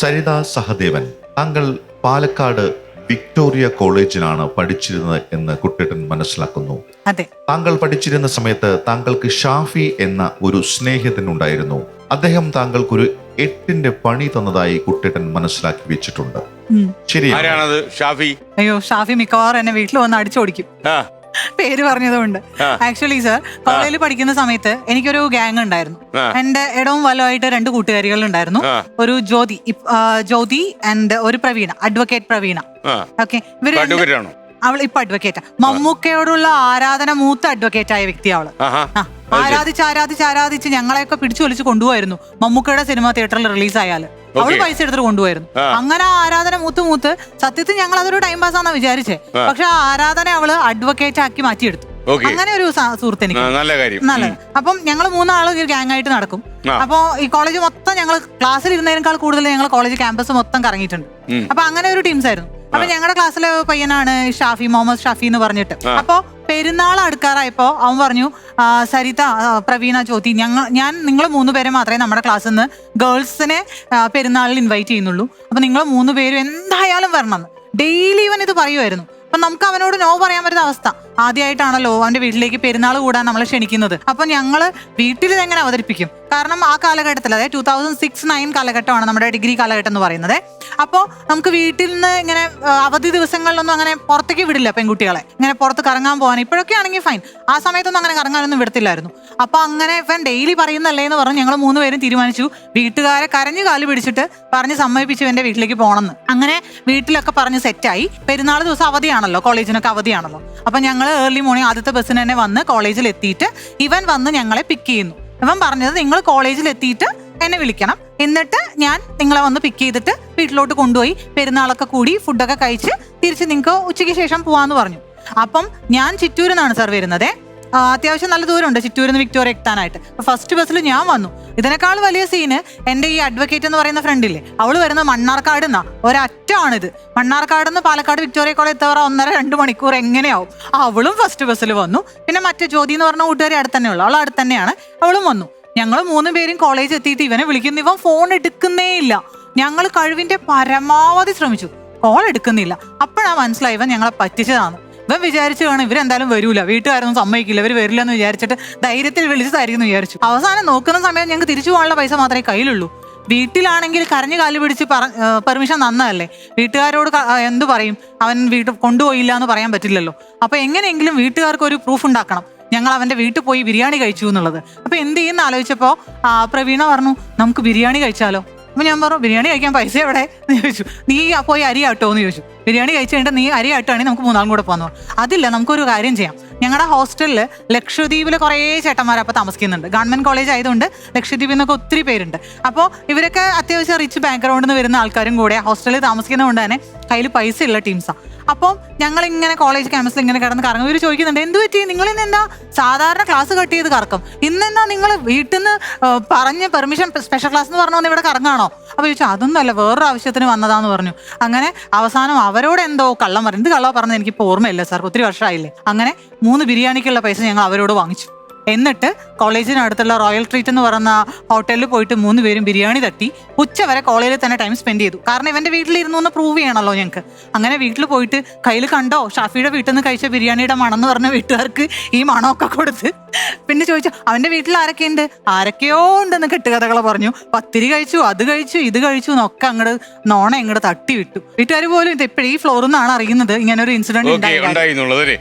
സരിത സഹദേവൻ താങ്കൾ പാലക്കാട് വിക്ടോറിയ കോളേജിലാണ് പഠിച്ചിരുന്നത് എന്ന് കുട്ടിട്ടൻ മനസ്സിലാക്കുന്നു. അതെ. താങ്കൾ പഠിച്ചിരുന്ന സമയത്ത് താങ്കൾക്ക് ഷാഫി എന്ന ഒരു സ്നേഹത്തിനുണ്ടായിരുന്നു അദ്ദേഹം താങ്കൾക്കൊരു എട്ടിന്റെ പണി തന്നതായി കുട്ടിട്ടൻ മനസ്സിലാക്കി വെച്ചിട്ടുണ്ട്. ശരി ആരാണത്? ഷാഫി? അയ്യോ ഷാഫി മിക്കവാറും എന്നെ വീട്ടിൽ വന്ന് അടിച്ചോടിക്കും. ആ. പേര് പറഞ്ഞതുകൊണ്ട്. ആക്ച്വലി സർ കോളേജിൽ പഠിക്കുന്ന സമയത്ത് എനിക്കൊരു ഗ്യാങ് ഉണ്ടായിരുന്നു. എന്റെ ഇടവും വലമായിട്ട് രണ്ട് കൂട്ടുകാരികൾ ഉണ്ടായിരുന്നു ഒരു ജ്യോതി ജ്യോതി ആൻഡ് ഒരു പ്രവീണ അഡ്വക്കേറ്റ് പ്രവീണ. ഓക്കെ ഇവർ അവൾ ഇപ്പൊ അഡ്വക്കേറ്റ് മമ്മൂക്കയോടുള്ള ആരാധന മൂത്ത അഡ്വക്കേറ്റ് ആയ വ്യക്തി അവൾ. ആരാധിച്ച് ആരാധിച്ച് ആരാധിച്ച് ഞങ്ങളെയൊക്കെ പിടിച്ചു വലിച്ച് കൊണ്ടുപോയിരുന്നു. മമ്മൂക്കയുടെ സിനിമ തിയേറ്ററിൽ റിലീസ് ആയാൽ. അവൾ Okay. പൈസ എടുത്തിട്ട് കൊണ്ടുപോയിരുന്നു അങ്ങനെ ആ ആരാധന മൂത്ത് മൂത്ത് സത്യത്തിൽ ഞങ്ങൾ അതൊരു ടൈം പാസ് ആണെന്ന് വിചാരിച്ചേ. പക്ഷെ ആ ആരാധന അവൾ അഡ്വക്കേറ്റ് ആക്കി മാറ്റിയെടുത്തു. അങ്ങനെ ഒരു സുഹൃത്ത് എനിക്ക് നല്ല കാര്യം. നല്ലത് അപ്പം ഞങ്ങൾ മൂന്നാൾ ഒരു ഗ്യാങ് ആയിട്ട് നടക്കും. അപ്പൊ ഈ കോളേജ് മൊത്തം ഞങ്ങൾ ക്ലാസ്സിൽ ഇരുന്നതിനേക്കാൾ കൂടുതൽ ഞങ്ങൾ കോളേജ് ക്യാമ്പസ് മൊത്തം കറങ്ങിയിട്ടുണ്ട്. അപ്പൊ അങ്ങനെ ഒരു ടീംസ് ആയിരുന്നു. അപ്പൊ ഞങ്ങളുടെ ക്ലാസ്സിലെ പയ്യനാണ് ഷാഫി മുഹമ്മദ് ഷാഫി എന്ന് പറഞ്ഞിട്ട്. അപ്പോ പെരുന്നാൾ അടുക്കാറായപ്പോ അവൻ പറഞ്ഞു "ആ, സരിത പ്രവീണ ജ്യോതി ഞങ്ങൾ ഞാൻ നിങ്ങൾ മൂന്ന് പേരെ മാത്രമേ നമ്മുടെ ക്ലാസ്സിൽ നിന്ന് ഗേൾസിനെ പെരുന്നാളിൽ ഇൻവൈറ്റ് ചെയ്യുന്നുള്ളൂ. അപ്പൊ നിങ്ങൾ മൂന്ന് പേരും എന്തായാലും വരണം. ഡെയിലി ഇവൻ ഇത് പറയുമായിരുന്നു അപ്പൊ നമുക്ക് അവനോട് നോ പറയാൻ പറ്റുന്ന അവസ്ഥ. ആദ്യമായിട്ടാണല്ലോ അവന്റെ വീട്ടിലേക്ക് പെരുന്നാൾ കൂടാൻ നമ്മളെ ക്ഷണിക്കുന്നത്. അപ്പൊ ഞങ്ങൾ വീട്ടിൽ ഇതെങ്ങനെ അവതരിപ്പിക്കും? കാരണം ആ കാലഘട്ടത്തിൽ അതായത് ടൂ തൗസൻഡ് സിക്സ് നയൻ കാലഘട്ടമാണ് നമ്മുടെ ഡിഗ്രി കാലഘട്ടം എന്ന് പറയുന്നത്. അപ്പോൾ നമുക്ക് വീട്ടിൽ നിന്ന് ഇങ്ങനെ അവധി ദിവസങ്ങളിലൊന്നും അങ്ങനെ പുറത്തേക്ക് വിടില്ല പെൺകുട്ടികളെ. ഇങ്ങനെ പുറത്ത് കറങ്ങാൻ പോകാൻ. ഇപ്പോഴൊക്കെ ആണെങ്കിൽ ഫൈൻ ആ സമയത്തൊന്നും അങ്ങനെ കറങ്ങാനൊന്നും വിടത്തില്ലായിരുന്നു. അപ്പോൾ അങ്ങനെ ഇപ്പം ഡെയിലി പറയുന്നല്ലേ എന്ന് പറഞ്ഞ് ഞങ്ങൾ മൂന്ന് പേരും തീരുമാനിച്ചു. വീട്ടുകാരെ കരഞ്ഞു കാൽ പിടിച്ചിട്ട് പറഞ്ഞ് സമ്മതിപ്പിച്ചു എന്റെ വീട്ടിലേക്ക് പോകണമെന്ന്. അങ്ങനെ വീട്ടിലൊക്കെ പറഞ്ഞ് സെറ്റായി പെരുന്നാൾ ദിവസം അവധിയാണല്ലോ കോളേജിനൊക്കെ അവധിയാണല്ലോ. അപ്പം ഞങ്ങൾ ഏർലി മോർണിംഗ് ആദ്യത്തെ ബസ്സിന് തന്നെ വന്ന് കോളേജിൽ എത്തിയിട്ട് ഇവൻ വന്ന് ഞങ്ങളെ പിക്ക് ചെയ്യുന്നു. ഇവൻ പറഞ്ഞത് നിങ്ങൾ കോളേജിൽ എത്തിയിട്ട് എന്നെ വിളിക്കണം. എന്നിട്ട് ഞാൻ നിങ്ങളെ വന്ന് പിക്ക് ചെയ്തിട്ട് വീട്ടിലോട്ട് കൊണ്ടുപോയി പെരുന്നാളൊക്കെ കൂടി ഫുഡൊക്കെ കഴിച്ച് തിരിച്ച് നിങ്ങൾക്ക് ഉച്ചയ്ക്ക് ശേഷം പോവാന്ന് പറഞ്ഞു. അപ്പം ഞാൻ ചിറ്റൂരിൽ നിന്നാണ് സാർ വരുന്നത്. അത്യാവശ്യം നല്ല ദൂരമുണ്ട് ചിറ്റൂരിൽ നിന്ന് വിക്ടോറിയ എത്താനായിട്ട്. ഫസ്റ്റ് ബസ്സിൽ ഞാൻ വന്നു. ഇതിനേക്കാൾ വലിയ സീന് എന്റെ ഈ അഡ്വക്കേറ്റ് എന്ന് പറയുന്ന ഫ്രണ്ടില്ലേ അവൾ വരുന്ന മണ്ണാർക്കാട് നിന്നാ. ഒരറ്റാണിത് മണ്ണാർക്കാട് നിന്ന് പാലക്കാട് വിക്ടോറിയ കോളേജ് എത്തവറ ഒന്നര രണ്ട് മണിക്കൂർ എങ്ങനെയാവും? അവളും ഫസ്റ്റ് ബസ്സിൽ വന്നു. പിന്നെ മറ്റേ ജ്യോതി എന്ന് പറഞ്ഞ കൂട്ടുകാരി അടുത്ത് തന്നെ ഉള്ളു. അവൾ അടുത്ത് തന്നെയാണ്. അവളും വന്നു. ഞങ്ങൾ മൂന്ന് പേരും കോളേജ് എത്തിയിട്ട് ഇവനെ വിളിക്കുന്നു. ഇവൻ ഫോൺ എടുക്കുന്നേ ഇല്ല. ഞങ്ങൾ കഴിവിന്റെ പരമാവധി ശ്രമിച്ചു. കോൾ എടുക്കുന്നില്ല. അപ്പോഴാ മനസ്സിലായി ഇവൻ ഞങ്ങളെ പറ്റിച്ചതാണ് ഇവൻ വിചാരിച്ചു വേണം ഇവരെന്തായാലും വരൂല. വീട്ടുകാരൊന്നും സമ്മതിക്കില്ല. ഇവർ വരില്ല എന്ന് വിചാരിച്ചിട്ട് ധൈര്യത്തിൽ വിളിച്ചതായിരിക്കും വിചാരിച്ചു. അവസാനം നോക്കുന്ന സമയം ഞങ്ങൾക്ക് തിരിച്ചു പോകാനുള്ള പൈസ മാത്രമേ കയ്യിലുള്ളൂ. വീട്ടിലാണെങ്കിൽ കരഞ്ഞു കാൽ പിടിച്ച് പറ പെർമിഷൻ തന്നതല്ലേ? വീട്ടുകാരോട് എന്തു പറയും? അവൻ വീട്ടിൽ കൊണ്ടുപോയില്ല എന്ന് പറയാൻ പറ്റില്ലല്ലോ. അപ്പൊ എങ്ങനെയെങ്കിലും വീട്ടുകാർക്ക് ഒരു പ്രൂഫ് ഉണ്ടാക്കണം. ഞങ്ങൾ അവന്റെ വീട്ടിൽ പോയി ബിരിയാണി കഴിച്ചു എന്നുള്ളത്. അപ്പൊ എന്ത് ചെയ്യുന്ന ആലോചിച്ചപ്പോ ആ, പ്രവീണ പറഞ്ഞു നമുക്ക് ബിരിയാണി കഴിച്ചാലോ? അപ്പൊ ഞാൻ പറഞ്ഞു ബിരിയാണി കഴിക്കാൻ പൈസ എവിടെ? എന്ന് ചോദിച്ചു. നീ പോയി അരി ആട്ടോ? എന്ന് ചോദിച്ചു. ബിരിയാണി കഴിച്ചു കഴിഞ്ഞിട്ട് നീ അരി ആട്ടുകയാണെങ്കിൽ നമുക്ക് മൂന്നാളും കൂടെ പറഞ്ഞു. അതില്ല നമുക്കൊരു കാര്യം ചെയ്യാം. ഞങ്ങളുടെ ഹോസ്റ്റലിൽ ലക്ഷദ്വീപിൽ കുറേ ചേട്ടന്മാർ അപ്പോൾ താമസിക്കുന്നുണ്ട്. ഗവൺമെന്റ് കോളേജ് ആയതുകൊണ്ട് ലക്ഷദ്വീപിൽ നിന്നൊക്കെ ഒത്തിരി പേരുണ്ട്. അപ്പോൾ ഇവരൊക്കെ അത്യാവശ്യം റിച്ച് ബാക്ക്ഗ്രൗണ്ടിൽ നിന്ന് വരുന്ന ആൾക്കാരും കൂടെ ഹോസ്റ്റലിൽ താമസിക്കുന്നതുകൊണ്ട് തന്നെ കയ്യിൽ പൈസ ഉള്ള ടീംസാണ് അപ്പം ഞങ്ങൾ ഇങ്ങനെ കോളേജ് ക്യാമ്പസിൽ ഇങ്ങനെ കിടന്ന് കറങ്ങും. ഇവർ ചോദിക്കുന്നുണ്ട് എന്ത് പറ്റി? നിങ്ങൾ ഇന്ന് എന്താ സാധാരണ ക്ലാസ് കട്ട് ചെയ്ത് കറക്കും? ഇന്നെന്താ നിങ്ങൾ വീട്ടിൽ നിന്ന് പറഞ്ഞ് പെർമിഷൻ സ്പെഷ്യൽ ക്ലാസ് എന്ന് പറഞ്ഞു വന്ന് ഇവിടെ കറങ്ങാണോ? അപ്പോൾ ചോദിച്ചു അതൊന്നുമല്ല വേറൊരു ആവശ്യത്തിന് വന്നതാന്ന് പറഞ്ഞു. അങ്ങനെ അവസാനം അവരോട് എന്തോ കള്ളം പറഞ്ഞു എന്ത് കള്ളം പറഞ്ഞത്? എനിക്ക് ഓർമ്മയില്ല സാർ ഒത്തിരി വർഷമായില്ലേ അങ്ങനെ മൂന്ന് ബിരിയാണിക്കുള്ള പൈസ ഞങ്ങൾ അവരോട് വാങ്ങിച്ചു. എന്നിട്ട് കോളേജിനടുത്തുള്ള റോയൽ ട്രീറ്റ് എന്ന് പറയുന്ന ഹോട്ടലിൽ പോയിട്ട് മൂന്ന് പേരും ബിരിയാണി തട്ടി ഉച്ച വരെ കോളേജിൽ തന്നെ ടൈം സ്പെൻഡ് ചെയ്തു. കാരണം ഇവന്റെ വീട്ടിലിരുന്നു എന്ന് പ്രൂവ് ചെയ്യണമല്ലോ ഞങ്ങൾക്ക് അങ്ങനെ വീട്ടിൽ പോയിട്ട് കയ്യിൽ കണ്ടോ? ഷാഫിയുടെ വീട്ടിൽ നിന്ന് കഴിച്ച ബിരിയാണിയുടെ മണം എന്ന് പറഞ്ഞ വീട്ടുകാർക്ക് ഈ മണമൊക്കെ കൊടുത്ത്. പിന്നെ ചോദിച്ചു അവന്റെ വീട്ടിൽ ആരൊക്കെയുണ്ട്? ആരൊക്കെയോ ഉണ്ടെന്ന് കെട്ടുകഥകൾ പറഞ്ഞു. പത്തിരി കഴിച്ചു അത് കഴിച്ചു ഇത് കഴിച്ചു എന്നൊക്കെ അങ്ങോട്ട് നോണ ഇങ്ങോട്ട് തട്ടി വിട്ടു. വീട്ടുകാർ പോലും ഇത് എപ്പോഴും ഈ ഫ്ലോറിൽ നിന്നാണ് അറിയുന്നത്. ഇങ്ങനെ ഒരു ഇൻസിഡന്റ് ഉണ്ടായി